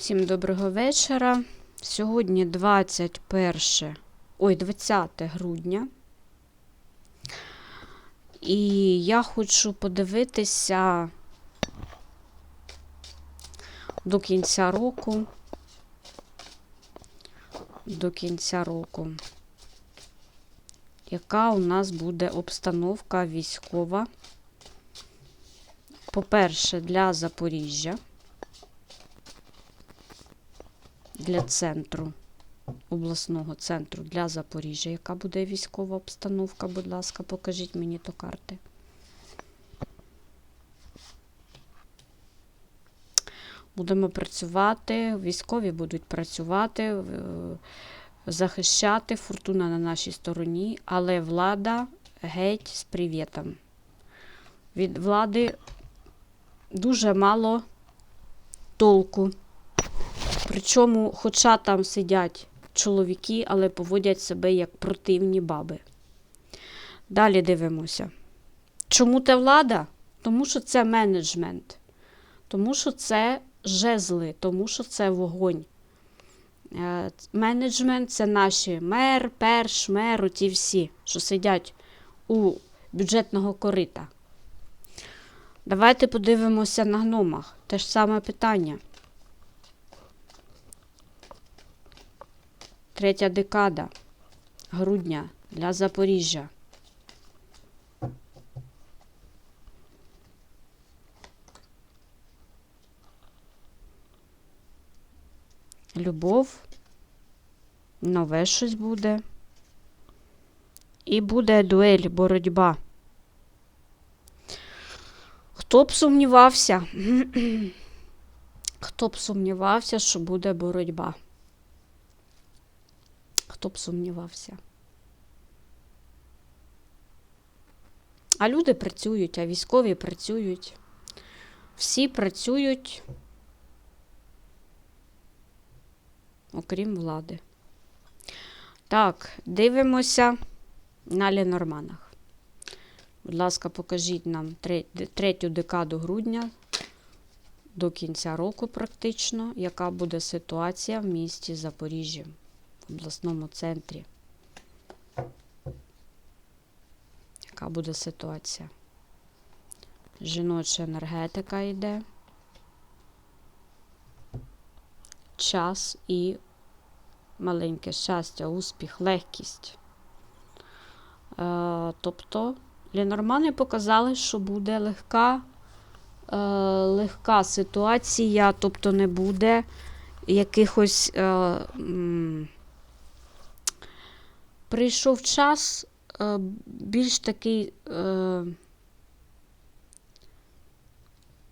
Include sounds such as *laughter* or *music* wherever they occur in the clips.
Всім доброго вечора. Сьогодні 21, ой, 20 грудня. І я хочу подивитися до кінця року. До кінця року. Яка у нас буде обстановка військова? По-перше, для Запоріжжя. Для центру, обласного центру для Запоріжжя. Яка буде військова обстановка? Будь ласка, покажіть мені то карти. Будемо працювати, військові будуть працювати, е, захищати, фортуна на нашій стороні, але влада геть з привітом. Від влади дуже мало толку. Причому, хоча там сидять чоловіки, але поводять себе як противні баби. Далі дивимося. Чому це влада? Тому що це менеджмент, тому що це жезли, тому що це вогонь. Е, Менеджмент це наші мер, перш, мер, оті всі, що сидять у бюджетного корита. Давайте подивимося на гномах. Те ж саме питання. Третя декада грудня для Запоріжжя. Любов, нове щось буде. І буде дуель, боротьба. Хто б сумнівався? *clears throat* Хто б сумнівався, що буде боротьба? Хто б сумнівався? А люди працюють, а військові працюють. Всі працюють, окрім влади. Так, дивимося на Ленорманах. Будь ласка, покажіть нам третю декаду грудня до кінця року, практично, яка буде ситуація в місті Запоріжжя обласному центрі. Яка буде ситуація? Жіноча енергетика йде. Час і маленьке щастя, успіх, легкість. Е, тобто, Ленормани показали, що буде легка, е, легка ситуація, тобто не буде якихось. Е, прийшов час е, більш такий е,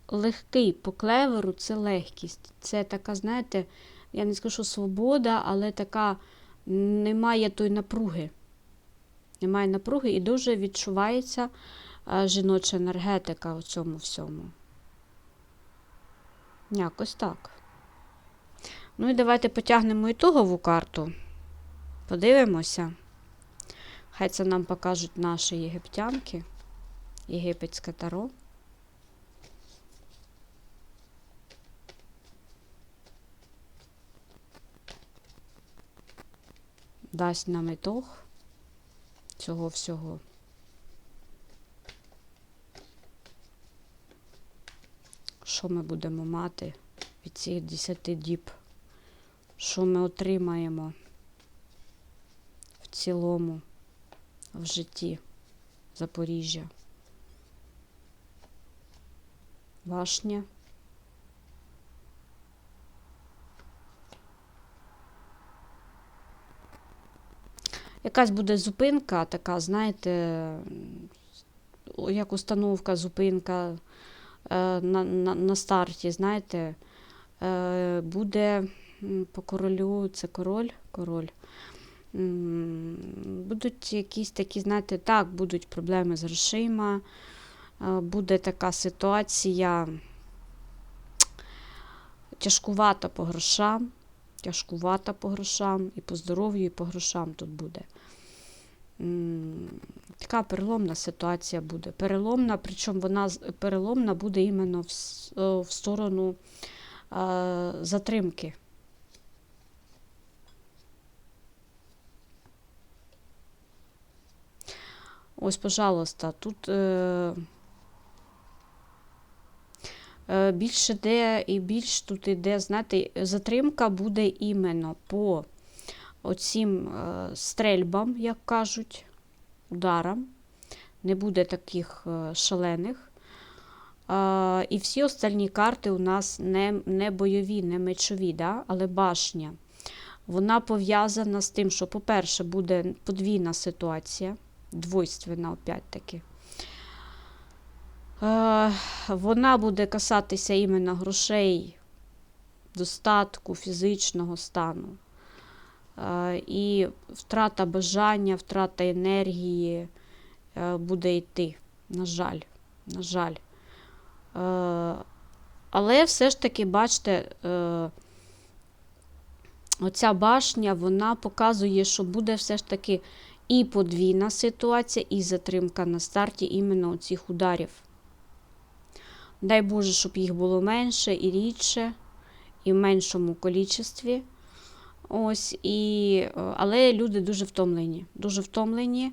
легкий по клеверу це легкість. Це така, знаєте, я не скажу свобода, але така немає той напруги. Немає напруги і дуже відчувається е, жіноча енергетика у цьому всьому. Якось так. Ну і давайте потягнемо ітогову карту. Подивимося. Хай це нам покажуть наші єгиптянки, єгипетське таро. Дасть нам ітог цього всього. Що ми будемо мати від цих 10 діб? Що ми отримаємо в цілому? В житті Запоріжжя. Башня. Якась буде зупинка, така, знаєте, як установка, зупинка е, на на, на старті, знаєте, е, буде по королю, це король, король будуть якісь такі, знаєте, так, будуть проблеми з грошима, е, буде така ситуація тяжкувата по грошам, тяжкувата по грошам, і по здоров'ю, і по грошам тут буде. Така переломна ситуація буде. Переломна, причому вона переломна буде іменно в, в сторону е, затримки. Ось, пожалуйста, тут е, е, більше де і більш тут іде, знаєте, затримка буде іменно по оцім е, стрельбам, як кажуть, ударам. Не буде таких е, шалених. Е, і всі остальні карти у нас не, не бойові, не мечові, да? але башня. Вона пов'язана з тим, що, по-перше, буде подвійна ситуація, двойственна, опять-таки. Е, вона буде касатися іменно грошей, достатку, фізичного стану. Е, і втрата бажання, втрата енергії е, буде йти. На жаль, на жаль. Але все ж таки, бачите, оця башня, вона показує, що буде все ж таки і подвійна ситуація, і затримка на старті іменно цих ударів. Дай Боже, щоб їх було менше і рідше, і в меншому кількості. Ось, і, е, але люди дуже втомлені. Дуже втомлені,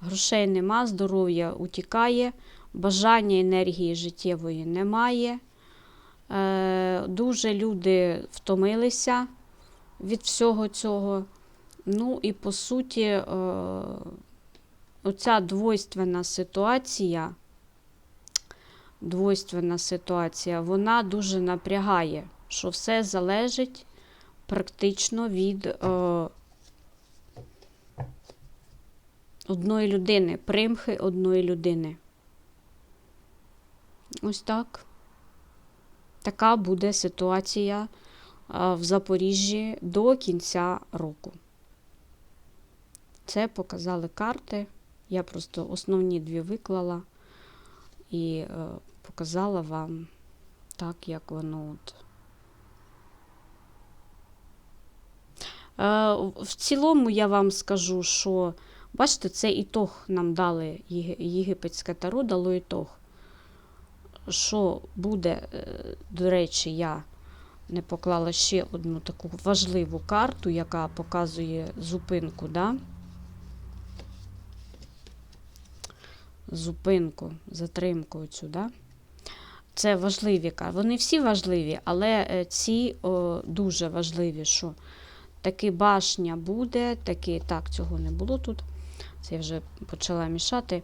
грошей нема, здоров'я утікає, бажання енергії життєвої немає. Е, дуже люди втомилися від всього цього. Ну і по суті, е, оця двойственна ситуація, двойственна ситуація, вона дуже напрягає, що все залежить практично від е, одної людини, примхи одної людини. Ось так. Така буде ситуація е, в Запоріжжі до кінця року. Це показали карти. Я просто основні дві виклала і е, показала вам так, як воно от. Е, В цілому я вам скажу, що бачите, це ітог нам дали єгипетське таро, дало ітог. Що буде, е, до речі, я не поклала ще одну таку важливу карту, яка показує зупинку, да? Зупинку, затримку цю, да? Це важливі карти. Вони всі важливі, але е, ці о, дуже важливі, що таки башня буде, таки, так, цього не було тут. Це я вже почала мішати.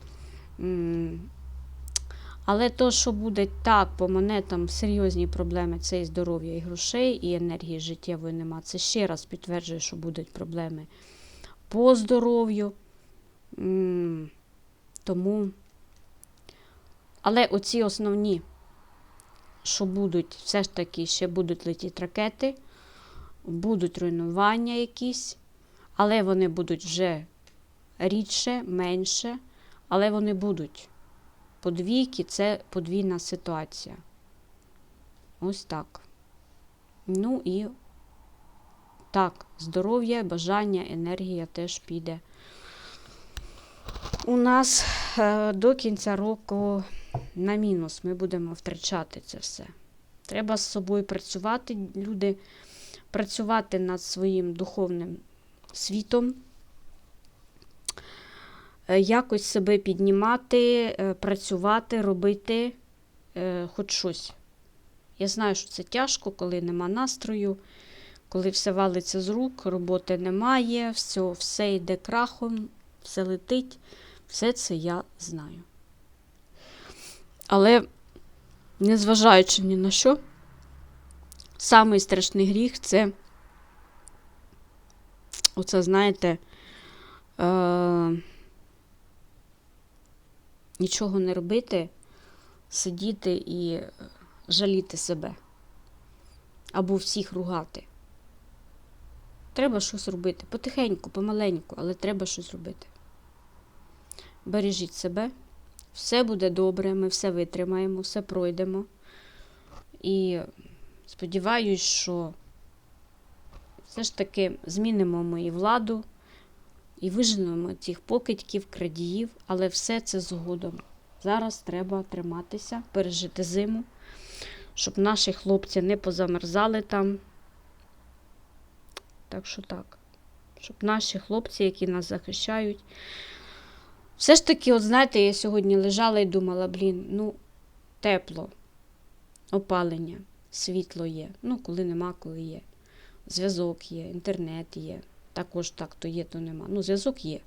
Але то, що буде так, по монетам серйозні проблеми, це і здоров'я, і грошей, і енергії життєвої нема. Це ще раз підтверджує, що будуть проблеми по здоров'ю. Тому. Але оці основні, що будуть, все ж таки ще будуть летіти ракети, будуть руйнування якісь, але вони будуть вже рідше, менше, але вони будуть. Подвійки це подвійна ситуація. Ось так. Ну і так, здоров'я, бажання, енергія теж піде. У нас е, до кінця року на мінус ми будемо втрачати це все. Треба з собою працювати, люди, працювати над своїм духовним світом, е, якось себе піднімати, е, працювати, робити хоч щось. Я знаю, що це тяжко, коли нема настрою, коли все валиться з рук, роботи немає, все, все йде крахом, все летить. Все це я знаю. Але, незважаючи ні на що, самий страшний гріх це, оце, знаєте, е- нічого не робити, сидіти і жаліти себе. Або всіх ругати. Треба щось робити. Потихеньку, помаленьку, але треба щось робити. Бережіть себе, все буде добре, ми все витримаємо, все пройдемо. І сподіваюсь, що все ж таки змінимо ми і владу, і виженемо цих покидьків, крадіїв, але все це згодом. Зараз треба триматися, пережити зиму, щоб наші хлопці не позамерзали там. Так що так. Щоб наші хлопці, які нас захищають. Все ж таки, от знаєте, я сьогодні лежала і думала, блін, ну, тепло, опалення, світло є. Ну, коли нема, коли є. Зв'язок є, інтернет є. Також так, то є, то нема. Ну, зв'язок є.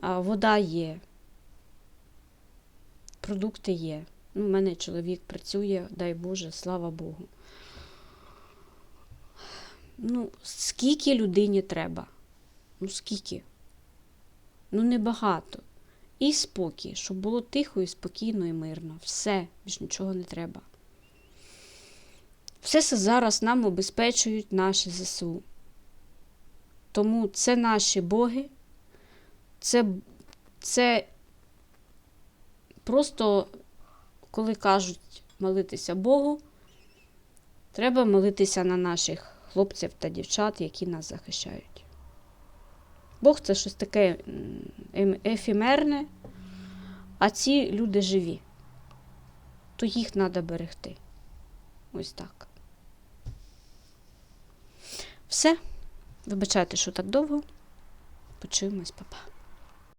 А, вода є. Продукти є. Ну, у мене чоловік працює, дай Боже, слава Богу. Ну, скільки людині треба? Ну, скільки? Ну, небагато. І спокій, щоб було тихо і спокійно і мирно. Все, більш нічого не треба. Все це зараз нам обезпечують наші ЗСУ. Тому це наші боги, це, це просто, коли кажуть молитися Богу, треба молитися на наших хлопців та дівчат, які нас захищають. Бог це щось таке ем- ефемерне, а ці люди живі. То їх треба берегти. Ось так. Все. Вибачайте, що так довго. Почуємось, папа.